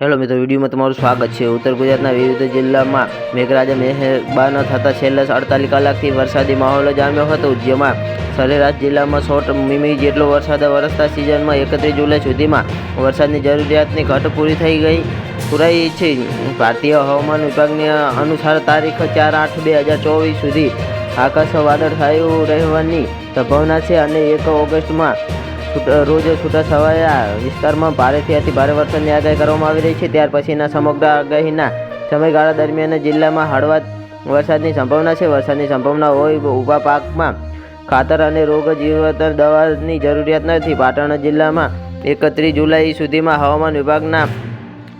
Hello મિત્રો, વિડીયોમાં તમારું સ્વાગત છે. ઉત્તર ગુજરાતના વિવિધ જિલ્લામાં મેઘરાજા મહેરબાન થતાં છેલ્લા અડતાલીસ કલાકથી વરસાદી માહોલ જામ્યો હતો, જેમાં સરેરાશ જિલ્લામાં સો મીમી જેટલો વરસાદ વરસતા સિઝનમાં એકત્રીસ જુલાઈ સુધીમાં વરસાદની જરૂરિયાતની ઘટ પૂરી થઈ ગઈ પૂરાઈ છે. ભારતીય હવામાન વિભાગની અનુસાર તારીખ ચાર આઠ બે હજાર ચોવીસ સુધી આકાશ થયું રહેવાની સંભાવના છે અને એક ઓગસ્ટમાં છૂટા- છવાયા વિસ્તારમાં ભારેથી અતિ ભારે વરસાદની આગાહી કરવામાં આવી રહી છે. ત્યાર પછીના સમગ્ર આગાહીના સમયગાળા દરમિયાન જિલ્લામાં હળવા વરસાદની સંભાવના છે. વરસાદની સંભાવના હોય ઊભા પાકમાં ખાતર અને રોગ જીવતર દવાની જરૂરિયાત નથી. પાટણ જિલ્લામાં એકત્રીસ જુલાઈ સુધીમાં હવામાન વિભાગના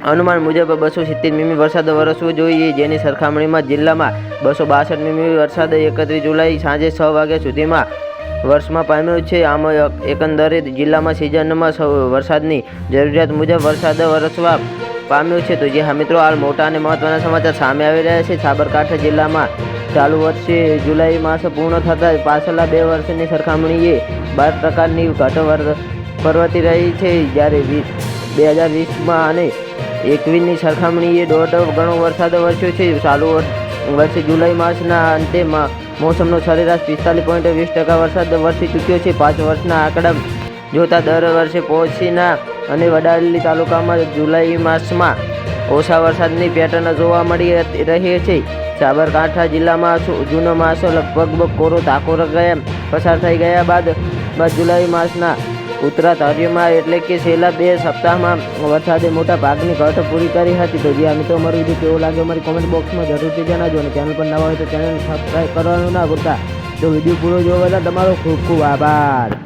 અનુમાન મુજબ બસો સિત્તેર મીમી વરસાદ વરસવો જોઈએ. જેની સરખામણીમાં જિલ્લામાં બસો બાસઠ મીમી વરસાદ એકત્રીસ જુલાઈ સાંજે છ વાગ્યા સુધીમાં વર્ષમાં પામ્યો છે. આમ એકંદરે જિલ્લામાં સિઝનમાં સૌ વરસાદની જરૂરિયાત મુજબ વરસાદ વરસવા પામ્યો છે. તો જે હા મિત્રો, હાલ મોટા અને મહત્વના સમાચાર સામે આવી રહ્યા છે. સાબરકાંઠા જિલ્લામાં ચાલુ વર્ષે જુલાઈ માસ પૂર્ણ થતાં પાછલા બે વર્ષની સરખામણીએ બાર ટકાની ઘટ પરવતી રહી છે. જ્યારે વીસ બે હજાર વીસમાં અને એકવીસની સરખામણીએ દોઢ ગણો વરસાદ વરસ્યો છે. ચાલુ વર- વર્ષે જુલાઈ માસના અંતે મા- મોસમનો સરેરાશ પિસ્તાલીસ પોઈન્ટ વીસ ટકા વરસાદ વરસી ચૂક્યો છે. પાંચ વર્ષના આંકડા જોતા દર વર્ષે પહોંચીના અને વડાલી તાલુકામાં જુલાઈ માસમાં ઓછા વરસાદની પેટર્ન જોવા મળી રહી છે. સાબરકાંઠા જિલ્લામાં જૂનો માસો લગભગ કોરો તાકોર ગયા પસાર થઈ ગયા બાદ જુલાઈ માસના ઉત્તરાધાર્યમાં એટલે કે છેલ્લા બે સપ્તાહમાં વરસાદે મોટા ભાગની ઘટ પૂરી કરી હતી. તો જે આ મિત્રો અમારું વીડિયો કેવો લાગ્યો અમારી કોમેન્ટ બોક્સમાં જરૂરથી જણાવજો અને ચેનલ પર નવા હોય તો ચેનલ સબસ્ક્રાઈબ કરવાનું ના ભૂલતા. તો વીડિયો પૂરો જોવા બદલ તમારો ખૂબ ખૂબ આભાર.